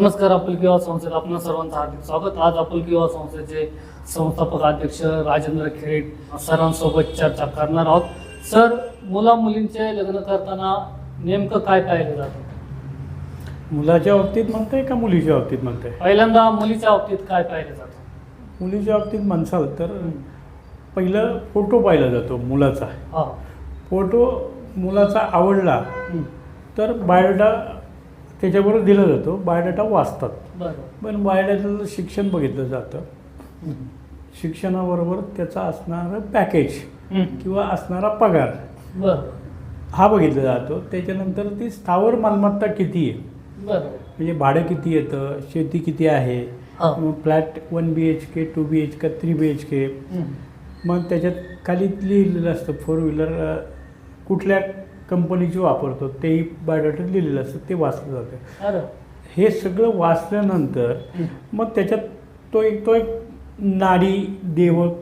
नमस्कार अपुल किंवा संस्थेत आपलं सर्वांचं हार्दिक स्वागत. आज अपुल किंवा संस्थेचे संस्थापक अध्यक्ष राजेंद्र खेरेट सरांसोबत चर्चा करणार आहोत. सर मुला मुलींचे लग्न करताना नेमकं काय पाहिलं जातं? मुलाच्या बाबतीत म्हणताय का मुलीच्या बाबतीत म्हणताय? पहिल्यांदा मुलीच्या बाबतीत काय पाहिलं जातं? मुलीच्या बाबतीत म्हणसाल तर पहिलं फोटो पाहिला जातो मुलाचा. हा. फोटो मुलाचा आवडला. तर बायोडाटा त्याच्याबरोबर दिला जातो. बायोडाटा वाचतात. पण बायोडाटाचं शिक्षण बघितलं जातं. शिक्षणाबरोबर त्याचा असणारं पॅकेज. किंवा असणारा पगार हा बघितला जातो. त्याच्यानंतर ती स्थावर मालमत्ता किती आहे? म्हणजे भाडं किती येतं? शेती किती आहे. Flat one B H K two B H K three B H K. मग त्याच्यात खाली लिहिलेलं असतं फोर व्हीलर कुठल्या कंपनीची वापरतो तेही बायोडाटा लिहिलेलं असतं ते वाचलं जातं. हे सगळं वाचल्यानंतर. मग त्याच्यात तो एक तो एक नाडी देवक.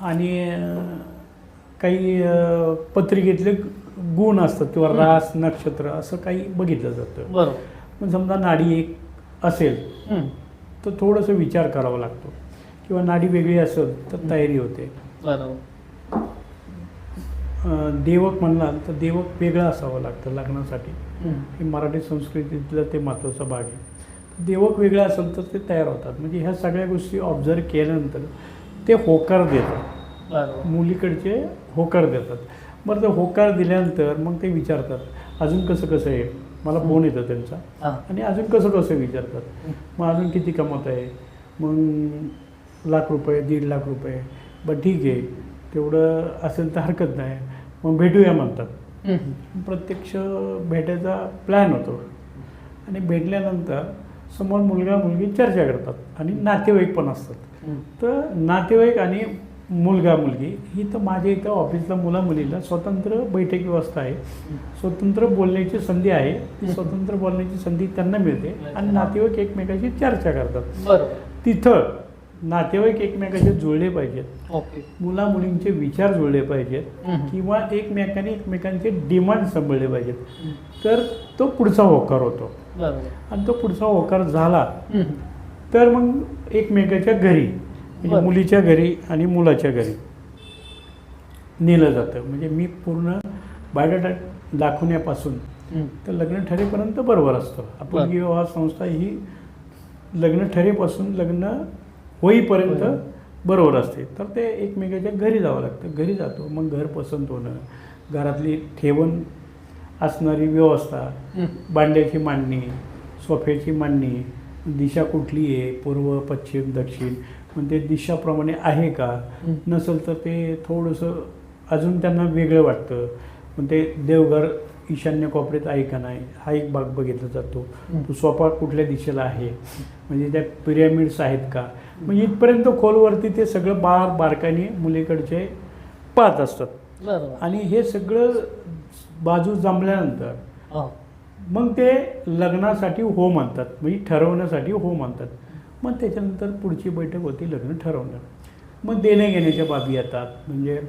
आणि काही पत्रिकेतले गुण असतात किंवा रास नक्षत्र असं काही बघितलं जातं. बरं पण समजा नाडी एक असेल. तर थोडंसं विचार करावा लागतो. किंवा नाडी वेगळी असेल तर तयारी होते. बरं अं, देवक म्हणलाल तर देवक वेगळं असावं लागतं लग्नासाठी. हं. मराठी संस्कृतीतलं ते महत्त्वाचा भाग आहे. देवक वेगळं असेल तर ते तयार होतात. म्हणजे ह्या सगळ्या गोष्टी ऑब्झर्व केल्यानंतर ते होकार देतात. मुलीकडचे होकार देतात. बरं ते होकार दिल्यानंतर मग ते विचारतात अजून कसं कसं आहे? मला फोन येतो त्यांचा. आणि अजून कसं कसं विचारतात. मग अजून किती कमवत आहे? मग लाख रुपये दीड लाख रुपये. बरं ठीक आहे. तेवढं असेल तर हरकत नाही. मग भेटूया म्हणतात. प्रत्यक्ष भेटायचा प्लॅन होतो. आणि भेटल्यानंतर समोर मुलगा मुलगी चर्चा करतात आणि नातेवाईक पण असतात. तर नातेवाईक आणि मुलगा मुलगी ही तर माझ्या इथं ऑफिसला मुला मुलीला स्वतंत्र बैठक व्यवस्था आहे. स्वतंत्र बोलण्याची संधी आहे. ती स्वतंत्र बोलण्याची संधी त्यांना मिळते. आणि नातेवाईक एकमेकाशी चर्चा करतात. तिथं नातेवाईक एकमेकाशी जुळले पाहिजेत ओके मुला मुलींचे विचार जुळले पाहिजेत. किंवा एकमेकांनी एकमेकांचे डिमांड सांभाळले पाहिजेत. तर तो पुढचा होकार होतो आणि तो पुढचा होकार झाला. तर मग एकमेकाच्या घरी म्हणजे. मुलीच्या घरी आणि मुलाच्या घरी नेलं जातं म्हणजे मी पूर्ण बायोडाटा दाखवण्यापासून. तर लग्न ठरेपर्यंत बरोबर असतं आपण. विवाह संस्था ही लग्न ठरेपासून लग्न होईपर्यंत. बरोबर असते तर ते एकमेकाच्या घरी जावं लागतं घरी जातो मग घर पसंत होणं घरातली ठेवण असणारी व्यवस्था. भांड्याची मांडणी सोफ्याची मांडणी दिशा कुठली आहे पूर्व पश्चिम दक्षिण मग ते दिशाप्रमाणे आहे का. नसेल तर ते थोडंसं अजून त्यांना वेगळं वाटतं मग ते देवघर ईशान्य कोपऱ्यात आहे का नाही हा एक भाग बघितला जातो. तो सोपा कुठल्या दिशेला आहे? म्हणजे त्या पिरॅमिड्स आहेत का? म्हणजे इथपर्यंत खोलवरती ते सगळं बार बारकाने मुलीकडचे पाहत असतात. आणि हे सगळं बाजू जमल्यानंतर हा. मग ते लग्नासाठी हो म्हणतात म्हणजे ठरवण्यासाठी हो म्हणतात मग त्याच्यानंतर पुढची बैठक होती लग्न ठरवणं मग देण्या घेण्याच्या बाबी येतात. म्हणजे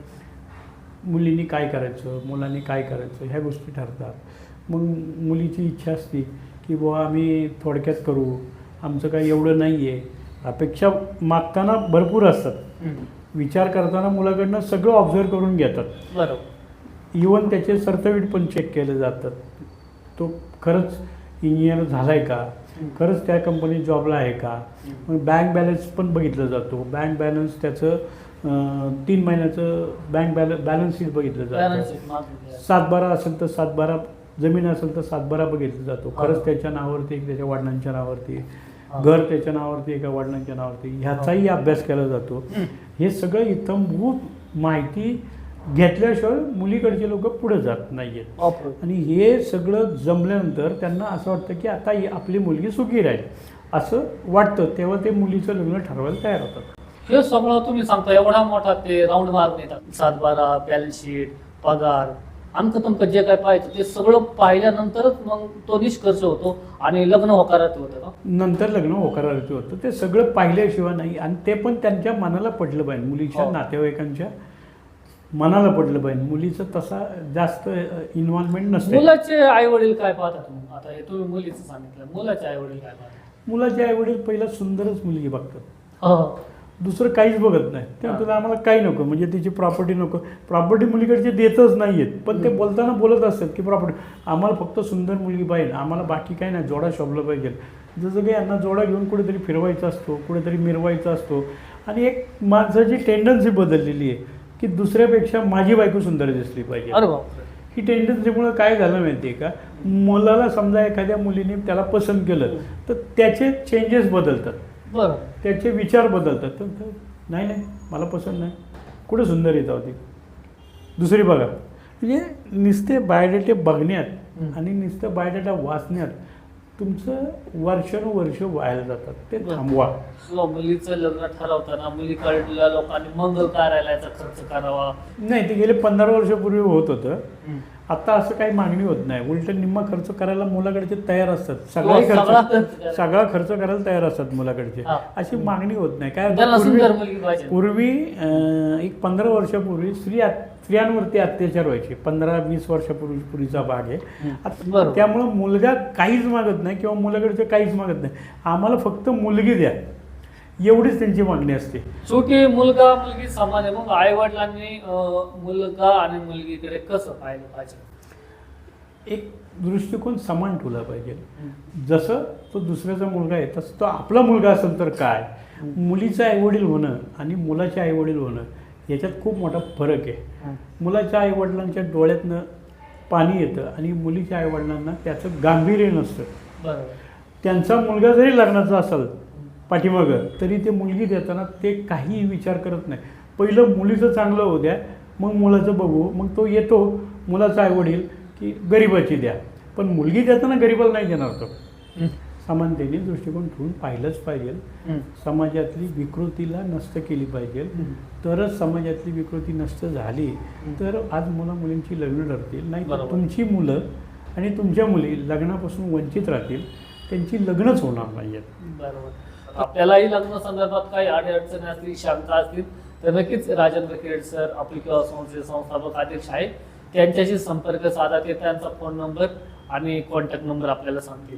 मुलींनी काय करायचं मुलांनी काय करायचं ह्या गोष्टी ठरतात. मग मुलीची इच्छा असते की बुवा आम्ही थोडक्यात करू. आमचं काही एवढं नाही आहे अपेक्षा मागताना भरपूर असतात. विचार करताना मुलाकडनं सगळं ऑब्झर्व करून घेतात. बरं इवन त्याचे सर्टिफिकेट पण चेक केले जातात. तो खरंच इंजिनियर झाला आहे का? खरंच त्या कंपनीत जॉबला आहे का मग बँक बॅलन्स पण बघितलं जातो बँक बॅलन्स त्याचं तीन महिन्याचं बँक बॅलन्स बॅलन्स शीट बघितलं जातं. सातबारा असेल तर सातबारा जमीन असेल तर सातबारा बघितलं जातो. खरंच त्याच्या नावावरती त्याच्या वडिलांच्या नावावरती. घर त्याच्या नावावरती आहे का वडिलांच्या नावावरती ह्याचाही अभ्यास केला जातो हं. सगळं इथंभूत माहिती घेतल्याशिवाय मुलीकडचे लोक पुढे जात नाही आहेत. आणि हे सगळं जमल्यानंतर त्यांना असं वाटतं की आता ही आपली मुलगी सुखी राहील. असं वाटतं. तेव्हा ते मुलीचं लग्न ठरवायला तयार होतात. हे सगळं तुम्ही सांगता एवढा मोठा ते राऊंड मारून येतात सातबारा बॅलन्स शीट पगार आमचं तुमचं जे काय पाहायचं ते सगळं पाहिल्यानंतरच मग तो निष्कर्ष होतो आणि लग्न होकारात होतं का? नंतर लग्न होकारार्थी होतं. ते सगळं पाहिल्याशिवाय नाही. आणि ते पण त्यांच्या मनाला पडलं पाहिजे. मुलीच्या हो. नातेवाईकांच्या. मनाला पडलं पाहिजे. मुलीचं तसा जास्त इन्व्हॉल्वमेंट नसते. मुलाचे आई वडील काय पाहता तुम्ही? आता हे तुम्ही मुलीचं सांगितलं. मुलाचे आई वडील काय पाहतात मुलाचे आई वडील पहिला सुंदरच मुलगी बघतात. दुसरं काहीच बघत नाही. तुला आम्हाला काही नको. म्हणजे तिची प्रॉपर्टी नको. प्रॉपर्टी मुलीकडचे देतच नाही आहेत पण ते बोलताना बोलत असतात की प्रॉपर्टी आम्हाला फक्त सुंदर मुलगी पाहिजे. आम्हाला बाकी काही नाही. जोडा शोभलं पाहिजे. जसं काही यांना जोडा घेऊन कुठेतरी फिरवायचा असतो कुठेतरी मिरवायचा असतो. आणि एक माणसाची टेंडन्सी बदललेली आहे की दुसऱ्यापेक्षा माझी बायको सुंदर दिसली पाहिजे. अरे ही टेंडन्सीमुळे काय झालं माहिती आहे का? मुलाला समजा एखाद्या मुलीने त्याला पसंत केलं तर त्याचे चेंजेस बदलतात. बरं. त्याचे विचार बदलतात. तर नाही नाही मला पसंत नाही. कुठं सुंदर येत होती दुसरी बघा. म्हणजे नुसते बायोडेटे बघण्यात. आणि नुसतं बायोडेटा वाचण्यात तुमचं वर्षानुवर्ष व्हायला जातात. ते. थांबवा. किंवा मुलीचं लग्न ठरवताना मुलीकडल्या लोकांनी मंगल कार्यालयाचा खर्च करावा. नाही ते गेले पंधरा वर्षापूर्वी होत होतं. आता असं काही मागणी होत नाही. उलट निम्मा खर्च करायला मुलाकडचे तयार असतात. हो, सगळा खर्च खर्च करायला. सगळा खर्च करायला तयार असतात मुलाकडचे. हा. अशी मागणी होत नाही. काय होतं, पूर्वी- सुंदर मुलगी पाहिजे. पूर्वी अं, एक पंधरा वर्षापूर्वी स्त्री स्त्रियांवरती अत्याचार व्हायचे. पंधरा वीस वर्षापूर्वी पूर्वीचा भाग आहे. आता बरोबर. त्यामुळं मुलगा काहीच मागत नाही किंवा मुलाकडचं काहीच मागत नाही. आम्हाला फक्त मुलगी द्या. एवढीच त्यांची मागणी असते. शेवटी मुलगा मुलगी समान आहे. मग आई वडिलांनी मुलगा आणि मुलगीकडे कसं पाहिलं पाहिजे? एक दृष्टिकोन समान ठेवला पाहिजे. जसं तो दुसऱ्याचा मुलगा आहे तसं तो आपला मुलगा असेल तर काय? मुलीचं आईवडील होणं आणि मुलाचे आईवडील होणं याच्यात खूप मोठा फरक आहे. मुलाच्या आईवडिलांच्या डोळ्यातनं पाणी येतं आणि मुलीच्या आईवडिलांना त्याचं गांभीर्य नसतं. त्यांचा मुलगा जरी लग्नाचा असेल पाठीमागं. तरी ते मुलगी देताना ते काहीही विचार करत नाही. पहिलं मुलीचं चांगलं होऊ द्या मग मुलाचं बघू मग तो येतो मुलाचा आईवडील की गरिबाची द्या. पण मुलगी देताना गरिबाला नाही देणार तो. समानतेने दृष्टिकोन ठेवून पाहिलंच पाहिजे. समाजातली विकृतीला नष्ट केली पाहिजे. तरच समाजातली विकृती नष्ट झाली तर आज मुला मुलींची लग्न ठरतील. नाही. तुमची मुलं आणि तुमच्या मुली लग्नापासून वंचित राहतील. त्यांची लग्नच होणार नाही आहेत बरोबर. आपल्यालाही लग्न संदर्भात काही अडचणी असतील शंका असतील तर नक्कीच राजेंद्र खेड सर आपली किंवा संस्थेचे संस्थापक अध्यक्ष आहे त्यांच्याशी संपर्क साधा ते त्यांचा फोन नंबर आणि कॉन्टॅक्ट नंबर आपल्याला सांगतील.